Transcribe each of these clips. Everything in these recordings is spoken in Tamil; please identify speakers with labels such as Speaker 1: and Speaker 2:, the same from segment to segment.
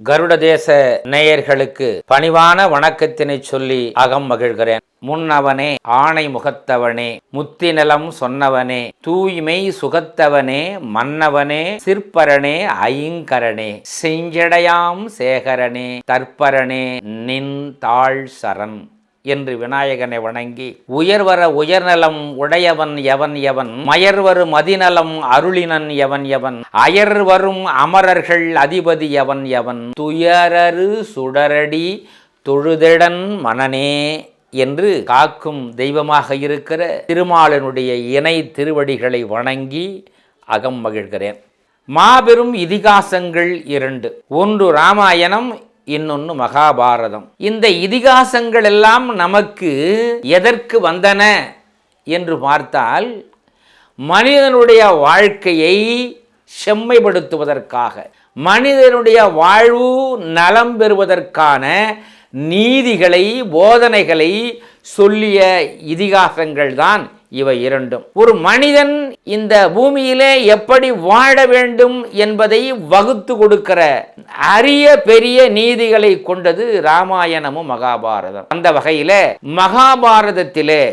Speaker 1: கருட தேச நேயர்களுக்கு பணிவான வணக்கத்தினை சொல்லி அகம் மகிழ்கிறேன். முன்னவனே ஆணை முகத்தவனே முத்திநலம் சொன்னவனே தூய்மை சுகத்தவனே மன்னவனே சிற்பரனே ஐங்கரனே செஞ்சடையாம் சேகரனே தற்பரனே நின் தாழ் சரண் என்று விநாயகனை வணங்கி உயர்வர உயர்நலம் உடையவன் எவன் எவன்? மயர்வரு மதிநலம் அருளினன் எவன் எவன்? அயர் வரும் அமரர்கள் அதிபதி எவன் எவன்? துயரரு சுடரடி தொழுதெடன் மனனே என்று காக்கும் தெய்வமாக இருக்கிற திருமாலனுடைய இணை திருவடிகளை வணங்கி அகம் மகிழ்கிறேன். மாபெரும் இதிகாசங்கள் இரண்டு. ஒன்று ராமாயணம் இன்னொன்று மகாபாரதம். இந்த இதிகாசங்கள் எல்லாம் நமக்கு எதற்கு வந்தன என்று பார்த்தால் மனிதனுடைய வாழ்க்கையை செம்மைப்படுத்துவதற்காக மனிதனுடைய வாழ்வு நலம் பெறுவதற்கான நீதிகளை போதனைகளை சொல்லிய இதிகாசங்கள் தான் இவை இரண்டும். ஒரு மனிதன் இந்த பூமியிலே எப்படி வாழ வேண்டும் என்பதை வகுத்து கொடுக்கிற அரிய பெரிய நீதிகளை கொண்டது ராமாயணமும் மகாபாரதம். அந்த வகையில மகாபாரதத்திலே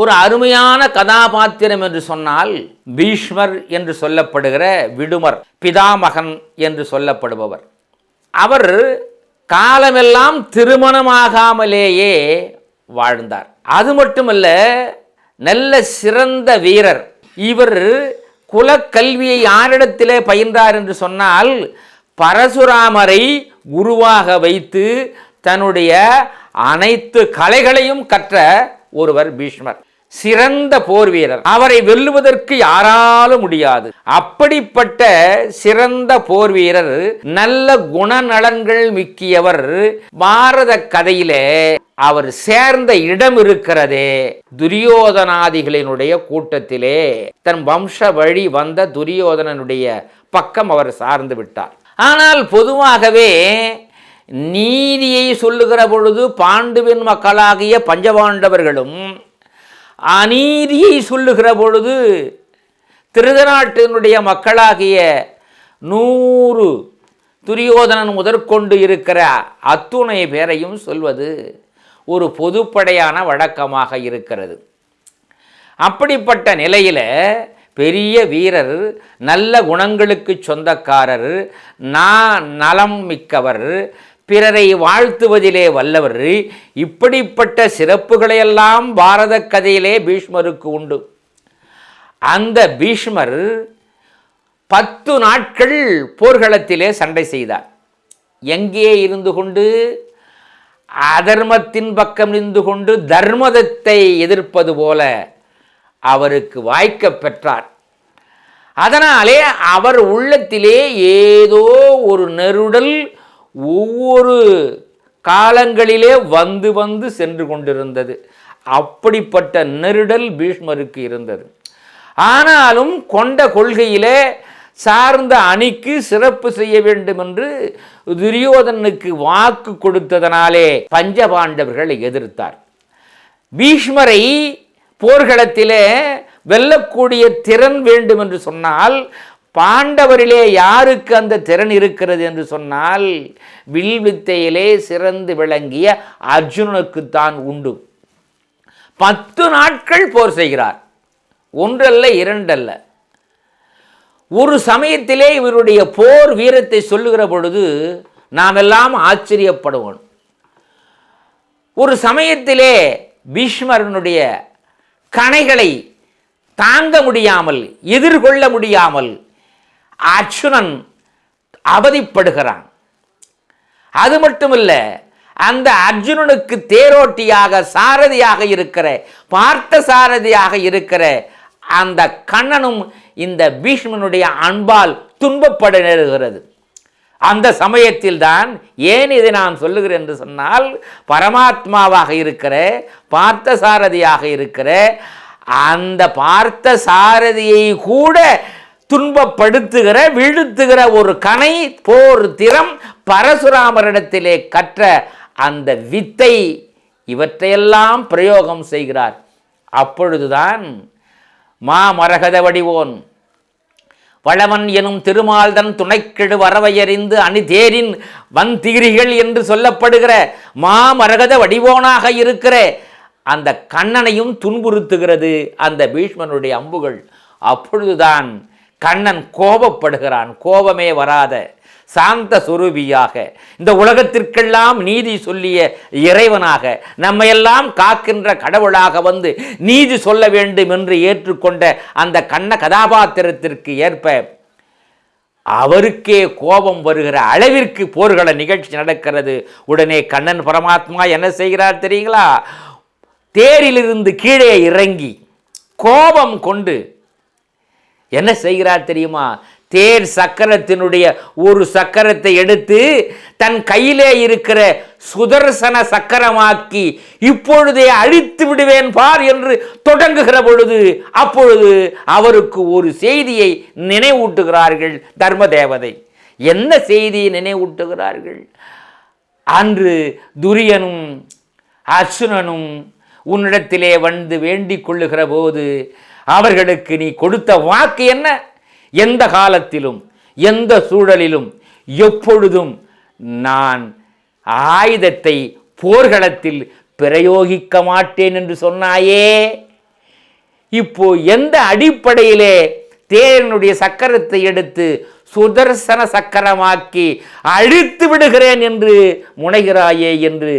Speaker 1: ஒரு அருமையான கதாபாத்திரம் என்று சொன்னால் பீஷ்மர் என்று சொல்லப்படுகிற விடுமர் பிதாமகன் என்று சொல்லப்படுபவர். அவர் காலமெல்லாம் திருமணமாகாமலேயே வாழ்ந்தார். அது மட்டுமல்ல நல்ல சிறந்த வீரர். இவர் குலக்கல்வியை யாரிடத்திலே பயின்றார் என்று சொன்னால் பரசுராமரை குருவாக வைத்து தன்னுடைய அனைத்து கலைகளையும் கற்ற ஒருவர் பீஷ்மர். சிறந்த போர் வீரர். அவரை வெல்லுவதற்கு யாராலும் முடியாது. அப்படிப்பட்ட சிறந்த போர் வீரர் நல்ல குணநலன்கள் மிக்கியவர் பாரத கதையிலே அவர் சேர்ந்த இடம் இருக்கிறதே துரியோதனாதிகளினுடைய கூட்டத்திலே. தன் வம்ச வழி வந்த துரியோதனனுடைய பக்கம் அவர் சார்ந்து விட்டார். ஆனால் பொதுவாகவே நீதியை சொல்லுகிற பொழுது பாண்டுவின் மக்களாகிய பஞ்சபாண்டவர்களும் அநீதியை சொல்லுகிற பொழுது திருதநாட்டினுடைய மக்களாகிய நூறு துரியோதனன் முதற்கொண்டு இருக்கிற அத்துணை பேரையும் சொல்வது ஒரு பொதுப்படையான வழக்கமாக இருக்கிறது. அப்படிப்பட்ட நிலையில் பெரிய வீரர் நல்ல குணங்களுக்கு சொந்தக்காரர் நான் நலம் மிக்கவர் பிறரை வாழ்த்துவதிலே வல்லவர். இப்படிப்பட்ட சிறப்புகளையெல்லாம் பாரத கதையிலே பீஷ்மருக்கு உண்டு. அந்த பீஷ்மர் பத்து நாட்கள் போர்க்களத்திலே சண்டை செய்தார். எங்கே இருந்து கொண்டு? அதர்மத்தின் பக்கம் நின்று கொண்டு தர்மதத்தை எதிர்ப்பது போல அவருக்கு வாய்க்க பெற்றார். அதனாலே அவர் உள்ளத்திலே ஏதோ ஒரு நெருடல் ஒவ்வொரு காலங்களிலே வந்து வந்து சென்று கொண்டிருந்தது. அப்படிப்பட்ட நெருடல் பீஷ்மருக்கு இருந்தது. ஆனாலும் கொண்ட கொள்கையிலே சார்ந்த அணிக்கு சிறப்பு செய்ய வேண்டும் என்று துரியோதனுக்கு வாக்கு கொடுத்ததனாலே பஞ்சபாண்டவர்களை எதிர்த்தார். பீஷ்மரை போர்க்களத்திலே வெல்லக்கூடிய திறன் வேண்டும் என்று சொன்னால் பாண்டவரிலே யாருக்கு அந்த திறன் இருக்கிறது என்று சொன்னால் வில் வித்தையிலே சிறந்து விளங்கிய அர்ஜுனனுக்குத்தான் உண்டு. பத்து நாட்கள் போர் செய்கிறார். ஒன்றல்ல இரண்டல்ல. ஒரு சமயத்திலே இவருடைய போர் வீரத்தை சொல்லுகிற பொழுது நாம் எல்லாம் ஆச்சரியப்படுவோம். ஒரு சமயத்திலே பீஷ்மரனுடைய கணைகளை தாங்க முடியாமல் எதிர்கொள்ள முடியாமல் அர்ஜுனன் அவதிப்படுகிறான். அது மட்டுமல்ல அந்த அர்ஜுனனுக்கு தேரோட்டியாக சாரதியாக இருக்கிற பார்த்த சாரதியாக இருக்கிற அந்த கண்ணனும் இந்த பீஷ்மனுடைய அன்பால் துன்பப்பட நேருகிறது அந்த சமயத்தில் தான் ஏன் இதை நான் சொல்லுகிறேன் என்று சொன்னால் பரமாத்மாவாக இருக்கிற பார்த்த சாரதியாக இருக்கிற அந்த பார்த்த சாரதியை கூட துன்பப்படுத்துகிற வீழ்த்துகிற ஒரு கனை போர் திறம் பரசுராமரிடத்திலே கற்ற அந்த வித்தை இவற்றையெல்லாம் பிரயோகம் செய்கிறார். அப்பொழுதுதான் மாமரகத வடிவோன் வளவன் எனும் திருமால்தன் துணைக்கெடு வரவையறிந்து அணிதேரின் வந்திகிரிகள் என்று சொல்லப்படுகிற மாமரகத வடிவோனாக இருக்கிற அந்த கண்ணனையும் துன்புறுத்துகிறது அந்த பீஷ்மனுடைய அம்புகள். அப்பொழுதுதான் கண்ணன் கோபப்படுகிறான் கோபமே வராத சாந்த சுரூபியாக. இந்த உலகத்திற்கெல்லாம் நீதி சொல்லிய இறைவனாக நம்மையெல்லாம் காக்கின்ற கடவுளாக வந்து நீதி சொல்ல வேண்டும் என்று ஏற்றுக்கொண்ட அந்த கண்ண கதாபாத்திரத்திற்கு ஏற்ப அவருக்கே கோபம் வருகிற அளவிற்கு போர்கள நிகழ்ச்சி நடக்கிறது. உடனே கண்ணன் பரமாத்மா என்ன செய்கிறார் தெரியுங்களா? தேரிலிருந்து கீழே இறங்கி கோபம் கொண்டு என்ன செய்கிறார் தெரியுமா? தேர் சக்கரத்தினுடைய ஒரு சக்கரத்தை எடுத்து தன் கையிலே இருக்கிற சுதர்சன சக்கரமாக்கி இப்பொழுதே அழித்து விடுவேன் பார் என்று தொடங்குகிற பொழுது அப்பொழுது அவருக்கு ஒரு செய்தியை நினைவூட்டுகிறார்கள் தர்ம தேவதை என்ன செய்தியை நினைவூட்டுகிறார்கள்? அன்று துரியனும் அர்ச்சுனனும் உன்னிடத்திலே வந்து வேண்டிக் கொள்ளுகிற போது அவர்களுக்கு நீ கொடுத்த வாக்கு என்ன? எந்த காலத்திலும் எந்த சூழலிலும் எப்பொழுதும் நான் ஆயுதத்தை போர்க்களத்தில் பிரயோகிக்க மாட்டேன் என்று சொன்னாயே. இப்போ எந்த அடிப்படையிலே தேரனுடைய சக்கரத்தை எடுத்து சுதர்சன சக்கரமாக்கி அழித்து விடுகிறேன் என்று முனைகிறாயே என்று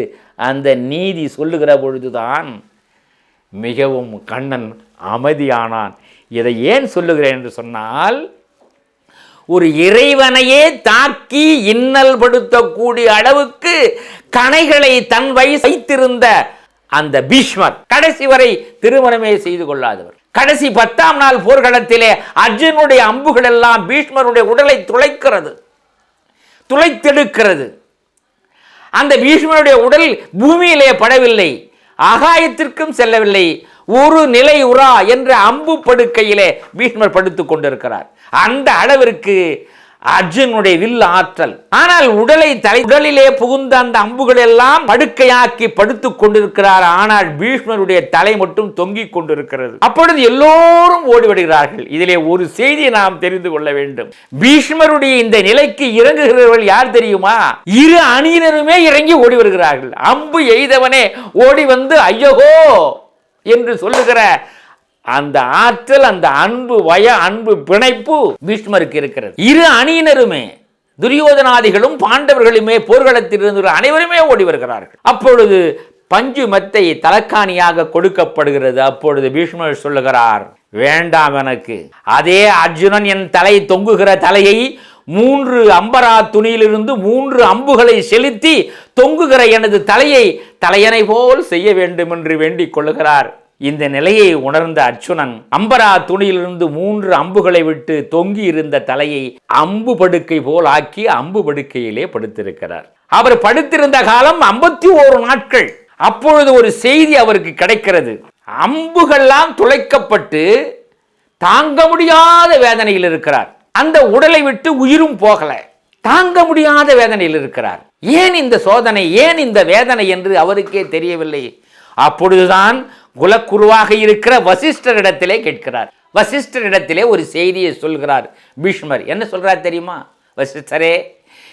Speaker 1: அந்த நீதி சொல்லுகிற பொழுதுதான் மிகவும் கண்ணன் அமைதியானான். இதை ஏன் சொல்லுகிறேன் என்று சொன்னால் ஒரு இறைவனையே தாக்கி இன்னல் படுத்தக்கூடிய அளவுக்கு கணைகளை தன் வயசு வைத்திருந்த அந்த பீஷ்மர் கடைசி வரை திருமணமே செய்து கொள்ளாதவர். கடைசி பத்தாம் நாள் போர்க்களத்திலே அர்ஜுனுடைய அம்புகள் எல்லாம் பீஷ்மருடைய உடலை துளைக்கிறது துளைத்தெடுக்கிறது. அந்த பீஷ்மருடைய உடல் பூமியிலே படவில்லை. அகாயத்திற்கும் செல்லவில்லை. ஒரு நிலை உரா என்ற அம்பு படுக்கையிலே பீஷ்மர் படுத்துக் கொண்டிருக்கிறார். அந்த அளவிற்கு அர்ஜுனுடைய வில் ஆற்றல். ஆனால் உடலை தலை உடலிலே புகுந்த அந்த அம்புகள் எல்லாம் படுக்கையாக்கி படுத்துக் கொண்டிருக்கிறார். ஆனால் பீஷ்மருடைய தலை மட்டும் தொங்கிக் கொண்டிருக்கிறது. அப்பொழுது எல்லோரும் ஓடிவிடுகிறார்கள் இதிலே ஒரு செய்தியை நாம் தெரிந்து கொள்ள வேண்டும். பீஷ்மருடைய இந்த நிலைக்கு இறங்குகிறவர்கள் யார் தெரியுமா? இரு அணியினருமே இறங்கி ஓடி வருகிறார்கள் அம்பு எய்தவனே ஓடி வந்து ஐயகோ! என்று சொல்லுகிற அந்த ஆற்றல் அந்த அன்பு வய அன்பு பிணைப்பு பீஷ்மருக்கு இருக்கிறது. இரு அணியினருமே துரியோதனாதிகளும் பாண்டவர்களுமே போர்க்களத்தில் இருந்து அனைவருமே ஓடி வருகிறார்கள். அப்பொழுது பஞ்சு மெத்தை தலக்காணியாக கொடுக்கப்படுகிறது. அப்பொழுது பீஷ்மர் சொல்லுகிறார் வேண்டாம் எனக்கு. அதே அர்ஜுனன் என் தலை தொங்குகிற தலையை மூன்று அம்பரா துணியிலிருந்து மூன்று அம்புகளை செலுத்தி தொங்குகிற எனது தலையை தலையனை போல் செய்ய வேண்டும் என்று வேண்டிக் கொள்ளுகிறார். இந்த நிலையை உணர்ந்த அர்ச்சுனன் அம்பரா துணியிலிருந்து மூன்று அம்புகளை விட்டு தொங்கி இருந்த தலையை அம்பு படுக்கை போல் ஆக்கி அம்பு படுக்கையிலே படுத்திருக்கிறார். அவர் படுத்திருந்த காலம் ஐம்பத்தி ஓரு நாட்கள். அப்பொழுது ஒரு செய்தி அவருக்கு கிடைக்கிறது. அம்புகள்லாம் துளைக்கப்பட்டு தாங்க முடியாத வேதனையில் இருக்கிறார். அந்த உடலை விட்டு உயிரும் போகல. தாங்க முடியாத வேதனையில் இருக்கிறார். ஏன் இந்த சோதனை ஏன் இந்த வேதனை என்று அவருக்கே தெரியவில்லை. அப்பொழுதுதான் குலக்குருவாக இருக்கிற வசிஷ்டரிடத்திலே கேட்கிறார். வசிஷ்டரிடத்திலே ஒரு செய்தியை சொல்கிறார் பீஷ்மர். என்ன சொல்கிறார் தெரியுமா? வசிஷ்டரே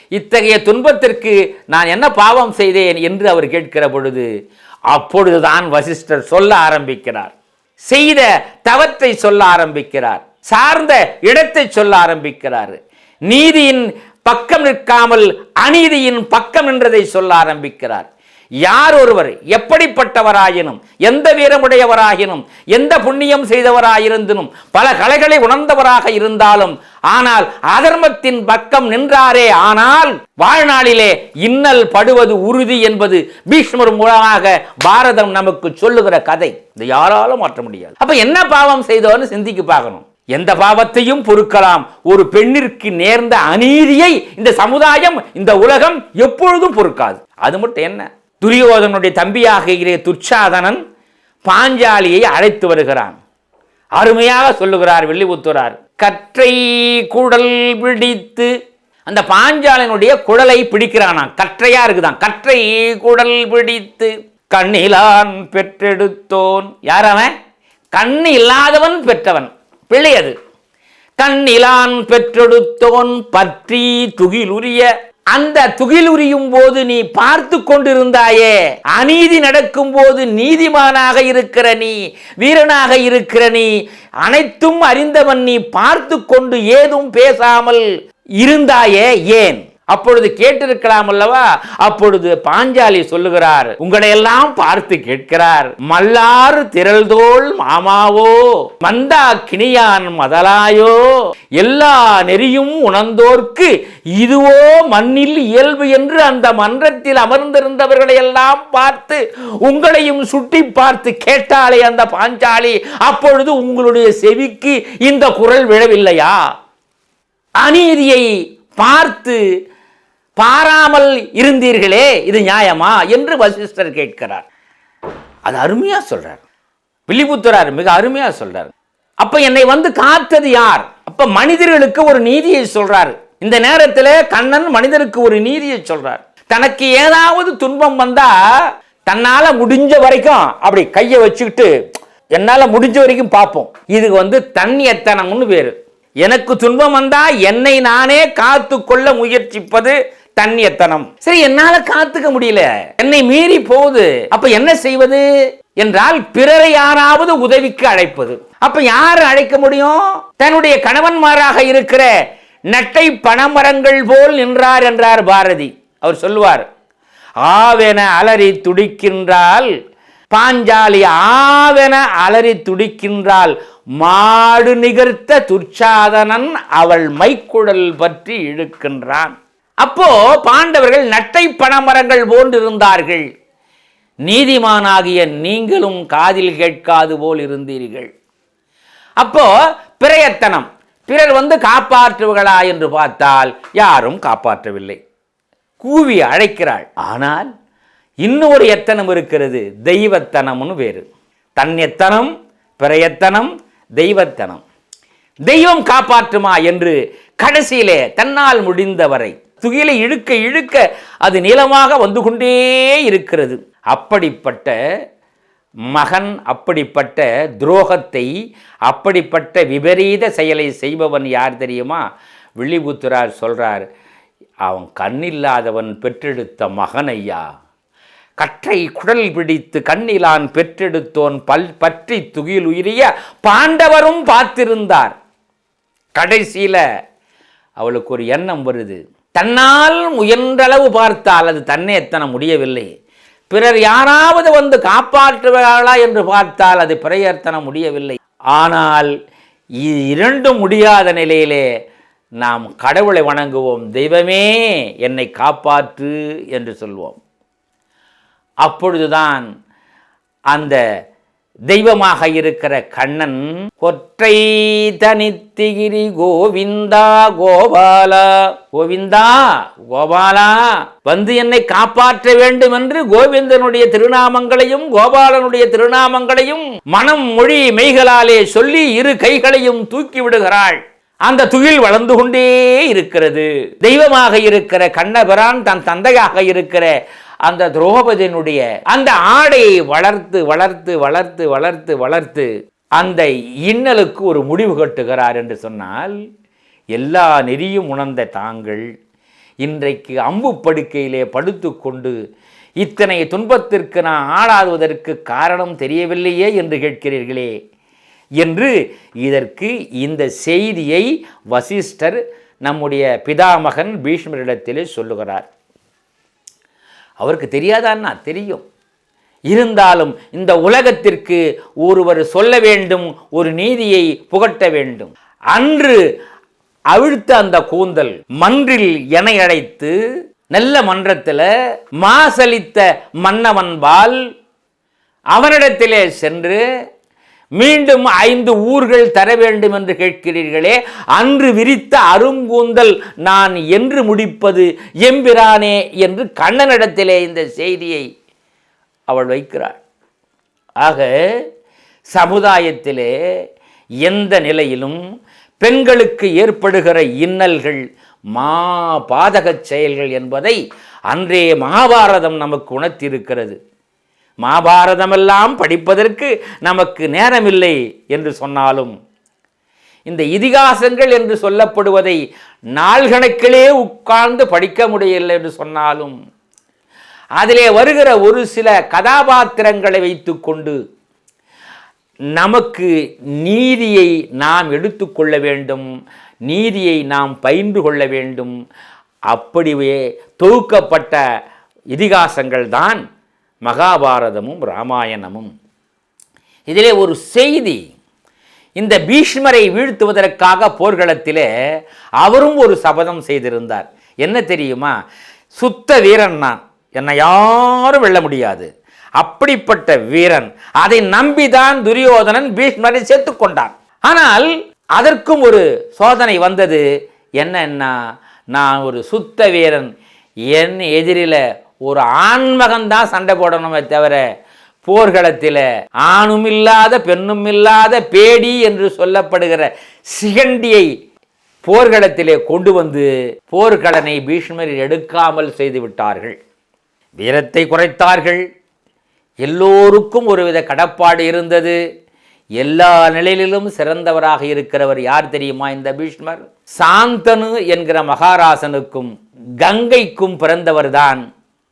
Speaker 1: இத்தகைய துன்பத்திற்கு நான் என்ன பாவம் செய்தேன் என்று அவர் கேட்கிற பொழுது அப்பொழுதுதான் வசிஷ்டர் சொல்ல ஆரம்பிக்கிறார். செய்த தவத்தை சொல்ல ஆரம்பிக்கிறார். சார்ந்த இடத்தை சொல்ல ஆரம்பிக்கிறார். நீதியின் பக்கம் நிற்காமல் அநீதியின் பக்கம் நின்றதை சொல்ல ஆரம்பிக்கிறார். யார் ஒருவர் எப்படிப்பட்டவராயினும் எந்த வீரமுடையவராயினும் எந்த புண்ணியம் செய்தவராயிருந்தினும் பல கலைகளை உணர்ந்தவராக இருந்தாலும் ஆனால் அதர்மத்தின் பக்கம் நின்றாரே ஆனால் வாழ்நாளிலே இன்னல் படுவது உறுதி என்பது பீஷ்மர் மூலமாக பாரதம் நமக்கு சொல்லுகிற கதை. இதை யாராலும் மாற்ற முடியாது. அப்ப என்ன பாவம் செய்தோன்னு சிந்திக்கு பார்க்கணும். எந்த பாவத்தையும் பொறுக்கலாம். ஒரு பெண்ணிற்கு நேர்ந்த அநீதியை இந்த சமுதாயம் இந்த உலகம் எப்பொழுதும் பொறுக்காது. அது மட்டும் என்ன? துரியோதனுடைய தம்பியாக இருக்கிற துச்சாதனன் பாஞ்சாலியை அழைத்து வருகிறான். அருமையாக சொல்லுகிறார் வெள்ளிபுத்துறார் கற்றை குடல் பிடித்து அந்த பாஞ்சாலனுடைய குடலை பிடிக்கிறானாம். கற்றையா இருக்குதான் கற்றை குடல் பிடித்து கண்ணிலான் பெற்றெடுத்தோன். யார் அவன் கண் இல்லாதவன் பெற்றவன். பிள்ளை அது. கண்ணிலான் பெற்றெடுத்தோன். பற்றி துகிலுரிய அந்த துகிலுரியும் போது நீ பார்த்து கொண்டிருந்தாயே. அநீதி நடக்கும் போது நீதிமானாக இருக்கிற நீ வீரனாக இருக்கிற நீ அனைத்தும் அறிந்தவன் நீ பார்த்து கொண்டு ஏதும் பேசாமல் இருந்தாயே ஏன்? அப்பொழுது கேட்டிருக்கலாம் அல்லவா? அப்பொழுது பாஞ்சாலி சொல்லுகிறார் உங்களை எல்லாம் பார்த்து கேட்கிறார் மல்லாறு திரள்தோல் மாமாவோ மந்தா கிணியான் மதலாயோ எல்லா நெறியும் உணர்ந்தோர்க்கு இதுவோ மண்ணில் இயல்பு என்று அந்த மன்றத்தில் அமர்ந்திருந்தவர்களை எல்லாம் பார்த்து உங்களையும் சுட்டி பார்த்து கேட்டாலே அந்த பாஞ்சாலி அப்பொழுது உங்களுடைய செவிக்கு இந்த குரல் விழவில்லையா? அநீதியை பார்த்து பாராமல் இருந்தீர்களே இது நியாயமா? என்று வசிஷ்டர் கேட்கிறார். அது அருமையா சொல்றார். வில்லிபுத்தரார் மிக அருமையா சொல்றார். அப்ப என்னை வந்து காத்தது யார்? அப்ப மனிதர்களுக்கு ஒரு நீதியை சொல்றார். இந்த நேரத்தில் கண்ணன் மனிதருக்கு ஒரு நீதியை சொல்றார். தனக்கு ஏதாவது துன்பம் வந்தா தன்னால முடிஞ்ச வரைக்கும் அப்படி கையை வச்சுக்கிட்டு என்னால முடிஞ்ச வரைக்கும் பார்ப்போம். இதுக்கு வந்து தண்ணி எத்தனம்னு வேறு. எனக்கு துன்பம் வந்தா என்னை நானே காத்து கொள்ள முயற்சிப்பது தன்னியத்தனம். சரி என்னால காத்துக்க முடியல. என்னை மீறி போகுது. அப்ப என்ன செய்வது? என்றால் பிறரை யாராவது உதவிக்கு அழைப்பது. அப்ப யார் அழைக்க முடியும்? தன்னுடைய கணவன்மாராக இருக்கிற நட்டை பணமரங்கள் போல் நின்றார் என்றார் பாரதி. அவர் சொல்லுவார் ஆவென அலறி துடிக்கின்றால் பாஞ்சாலி ஆவென அலறி துடிக்கின்றால் மாடு நிகர்த்த துர்ச்சாதனன் அவள் மைக்குடல் பற்றி இழுக்கின்றான். அப்போ பாண்டவர்கள் நட்டை பணமரங்கள் போன்றிருந்தார்கள். நீதிமானாகிய நீங்களும் காதில் கேட்காது போல் இருந்தீர்கள். அப்போ பிரயத்தனம் பிறர் வந்து காப்பாற்றுவர்களா என்று பார்த்தால் யாரும் காப்பாற்றவில்லை. கூவி அழைக்கிறாள். ஆனால் இன்னொரு எத்தனம் இருக்கிறது? தெய்வத்தனம்னு வேறு. தன் எத்தனம் பிரயத்தனம் தெய்வத்தனம். தெய்வம் காப்பாற்றுமா என்று கடைசியிலே தன்னால் முடிந்தவரை துகிலை இழுக்க இழுக்க அது நீளமாக வந்து கொண்டே இருக்கிறது. அப்படிப்பட்ட மகன் அப்படிப்பட்ட துரோகத்தை அப்படிப்பட்ட விபரீத செயலை செய்பவன் யார் தெரியுமா? வில்லிபுத்திரார் சொல்கிறார் அவன் கண்ணில்லாதவன் பெற்றெடுத்த மகன் ஐயா கற்றை குடல் பிடித்து கண்ணிலான் பெற்றெடுத்தோன் பல் பற்றி துகில் உயிரிய பாண்டவரும் பார்த்திருந்தார். கடைசியில் அவளுக்கு ஒரு எண்ணம் வருது. தன்னால் முயன்றளவு பார்த்தால் அது தன்னை எத்தனை முடியவில்லை. பிறர் யாராவது வந்து காப்பாற்றுவார்களா என்று பார்த்தால் அது பிரயத்தன முடியவில்லை. ஆனால் இது இரண்டும் முடியாத நிலையிலே நாம் கடவுளை வணங்குவோம். தெய்வமே என்னை காப்பாற்று என்று சொல்வோம். அப்பொழுதுதான் அந்த தெய்வமாக இருக்கிற கண்ணன் ஒற்றை தனித்திகிரி கோவிந்தா கோபாலா. கோவிந்தா கோபாலா வந்து என்னை காப்பாற்ற வேண்டும் என்று கோவிந்தனுடைய திருநாமங்களையும் கோபாலனுடைய திருநாமங்களையும் மனம் மொழி மெய்களாலே சொல்லி இரு கைகளையும் தூக்கி விடுகிறாள். அந்த துயில் வளர்ந்து கொண்டே இருக்கிறது. தெய்வமாக இருக்கிற கண்ணபிரான் தன் தந்தையாக இருக்கிற அந்த துரோபதியினுடைய அந்த ஆடையை வளர்த்து வளர்த்து வளர்த்து வளர்த்து வளர்த்து அந்த இன்னலுக்கு ஒரு முடிவு கட்டுகிறார் என்று சொன்னால் எல்லா நெறியும் உணர்ந்த தாங்கள் இன்றைக்கு அம்பு படுக்கையிலே படுத்துக்கொண்டு இத்தனை துன்பத்திற்கு நான் ஆளாதுவதற்கு காரணம் தெரியவில்லையே என்று கேட்கிறீர்களே என்று இதற்கு இந்த செய்தியை வசிஷ்டர் நம்முடைய பிதாமகன் பீஷ்மரிடத்திலே சொல்லுகிறார். அவருக்கு தெரியாதான்னா? தெரியும். இருந்தாலும் இந்த உலகத்திற்கு ஒருவர் சொல்ல வேண்டும் ஒரு நீதியை புகட்ட வேண்டும். அன்று அவிழ்த்த அந்த கூந்தல் மன்றில் என அழைத்து நல்ல மன்றத்தில் மாசலித்த மன்னவன்பால் அவனிடத்திலே சென்று மீண்டும் ஐந்து ஊர்கள் தர வேண்டும் என்று கேட்கிறீர்களே அன்று விரித்த அருங்கூந்தல் நான் என்று முடிப்பது எம்பிரானே என்று கண்ணனிடத்திலே இந்த செய்தியை அவள் வைக்கிறாள். ஆக சமுதாயத்திலே எந்த நிலையிலும் பெண்களுக்கு ஏற்படுகிற இன்னல்கள் மா பாதகச் செயல்கள் என்பதை அன்றே மகாபாரதம் நமக்கு உணர்த்தியிருக்கிறது. மாபாரதமெல்லாம் படிப்பதற்கு நமக்கு நேரமில்லை என்று சொன்னாலும் இந்த இதிகாசங்கள் என்று சொல்லப்படுவதை நாள்கணக்கிலே உட்கார்ந்து படிக்க முடியவில்லை என்று சொன்னாலும் அதிலே வருகிற ஒரு சில கதாபாத்திரங்களை வைத்துக்கொண்டு நமக்கு நீதியை நாம் எடுத்துக்கொள்ள வேண்டும் நீதியை நாம் பயின்று கொள்ள வேண்டும். அப்படியே தொகுக்கப்பட்ட இதிகாசங்கள் தான் மகாபாரதமும் ராமாயணமும். இதிலே ஒரு செய்தி இந்த பீஷ்மரை வீழ்த்துவதற்காக போர்க்களத்திலே அவரும் ஒரு சபதம் செய்திருந்தார். என்ன தெரியுமா? சுத்த வீரன் நான் என்னை யாரும் வெல்ல முடியாது. அப்படிப்பட்ட வீரன் அதை நம்பிதான் துரியோதனன் பீஷ்மரை சேர்த்துக் கொண்டான். ஆனால் அதற்கும் ஒரு சோதனை வந்தது. என்னன்னா நான் ஒரு சுத்த வீரன் என் எதிரில ஒரு ஆண்மகன் தான் சண்டை போடணுமே தவிர போர்க்களத்தில் ஆணும் இல்லாத பெண்ணும் இல்லாத பேடி என்று சொல்லப்படுகிற சிகண்டியை போர்க்களத்திலே கொண்டு வந்து போர்க்கடனை பீஷ்மர் எடுக்காமல் செய்து விட்டார்கள். வீரத்தை குறைத்தார்கள். எல்லோருக்கும் ஒருவித கடப்பாடு இருந்தது. எல்லா நிலையிலும் சிறந்தவராக இருக்கிறவர் யார் தெரியுமா இந்த பீஷ்மர்? சாந்தனு என்கிற மகாராசனுக்கும் கங்கைக்கும் பிறந்தவர்தான்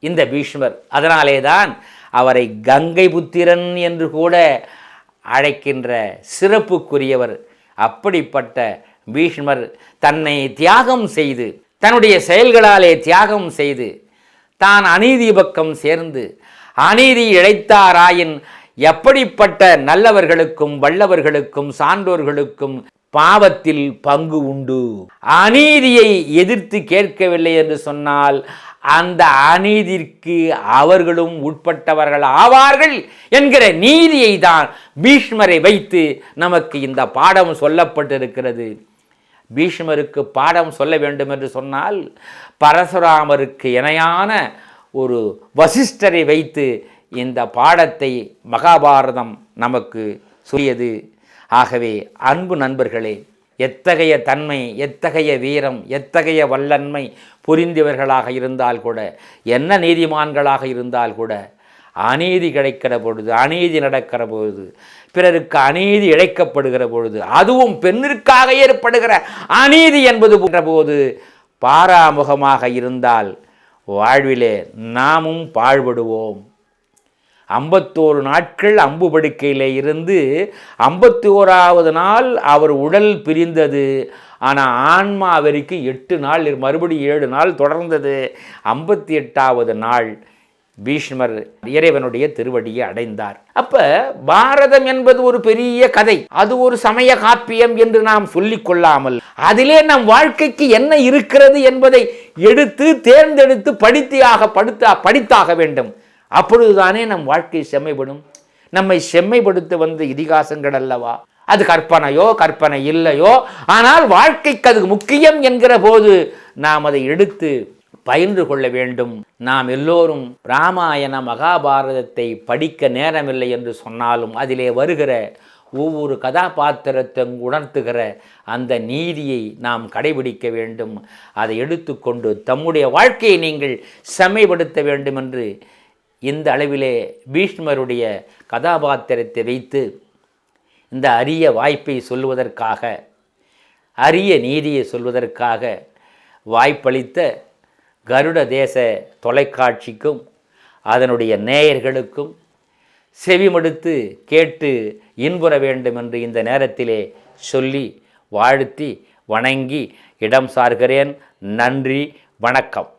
Speaker 1: இந்த பீஷ்மர். அதனாலே தான் அவரை கங்கை புத்திரன் என்று கூட அழைக்கின்ற சிறப்புக்குரியவர். அப்படிப்பட்ட பீஷ்மர் தன்னை தியாகம் செய்து தன்னுடைய செயல்களாலே தியாகம் செய்து தான் அநீதி பக்கம் சேர்ந்து அநீதி இழைத்தாராயின் எப்படிப்பட்ட நல்லவர்களுக்கும் வல்லவர்களுக்கும் சான்றோர்களுக்கும் பாவத்தில் பங்கு உண்டு? அநீதியை எதிர்த்து கேட்கவில்லை என்று சொன்னால் அந்த அநீதிக்கு அவர்களும் உட்பட்டவர்கள் ஆவார்கள் என்கிற நீதியை தான் பீஷ்மரை வைத்து நமக்கு இந்த பாடம் சொல்லப்பட்டிருக்கிறது. பீஷ்மருக்கு பாடம் சொல்ல வேண்டும் என்று சொன்னால் பரசுராமருக்கு இணையான ஒரு வசிஷ்டரை வைத்து இந்த பாடத்தை மகாபாரதம் நமக்கு சொல்லியது. ஆகவே அன்பு நண்பர்களே எத்தகைய தன்மை எத்தகைய வீரம் எத்தகைய வல்லன்மை புரிந்தவர்களாக இருந்தால் கூட என்ன நீதிமான்களாக இருந்தால் கூட அநீதி கிடைக்கிற பொழுது அநீதி நடக்கிற பொழுது பிறருக்கு அநீதி இழைக்கப்படுகிற பொழுது அதுவும் பெண்ணிற்காக ஏற்படுகிற அநீதி என்பது போன்ற போது பாராமுகமாக இருந்தால் வாழ்விலே நாமும் பாழ்படுவோம். ஐம்பத்தோரு நாட்கள் அம்பு படுக்கையில் இருந்து ஐம்பத்தி ஓராவது நாள் அவர் உடல் பிரிந்தது. ஆனால் ஆன்மா அவருக்கு எட்டு நாள் மறுபடியும் ஏழு நாள் தொடர்ந்தது. ஐம்பத்தி எட்டாவது நாள் பீஷ்மர் இறைவனுடைய திருவடியை அடைந்தார். அப்ப பாரதம் என்பது ஒரு பெரிய கதை. அது ஒரு சமய காப்பியம் என்று நாம் சொல்லிக் கொள்ளாமல் அதிலே நம் வாழ்க்கைக்கு என்ன இருக்கிறது என்பதை எடுத்து தேர்ந்தெடுத்து படித்தியாக படுத்தா படித்தாக வேண்டும். அப்பொழுதுதானே நம் வாழ்க்கை செம்மைப்படும்? நம்மை செம்மைப்படுத்த வந்த இதிகாசங்கள் அல்லவா? அது கற்பனையோ கற்பனை இல்லையோ? ஆனால் வாழ்க்கைக்கு அது முக்கியம் என்கிற போது நாம் அதை எடுத்து பயின்று கொள்ள வேண்டும். நாம் எல்லோரும் ராமாயண மகாபாரதத்தை படிக்க நேரமில்லை என்று சொன்னாலும் அதிலே வருகிற ஒவ்வொரு கதாபாத்திரத்தை உணர்த்துகிற அந்த நீதியை நாம் கடைபிடிக்க வேண்டும். அதை எடுத்துக்கொண்டு தம்முடைய வாழ்க்கையை நீங்கள் செம்மைப்படுத்த வேண்டும் என்று இந்த அளவிலே பீஷ்மருடைய கதாபாத்திரத்தை வைத்து இந்த அரிய வாய்ப்பை சொல்வதற்காக அரிய நீதியை சொல்வதற்காக வாய்ப்பளித்த கருட தேச தொலைக்காட்சிக்கும் அதனுடைய நேயர்களுக்கும் செவிமடுத்து கேட்டு இன்புற வேண்டும் என்று இந்த நேரத்திலே சொல்லி வாழ்த்தி வணங்கி இடம் சார்கிறேன். நன்றி வணக்கம்.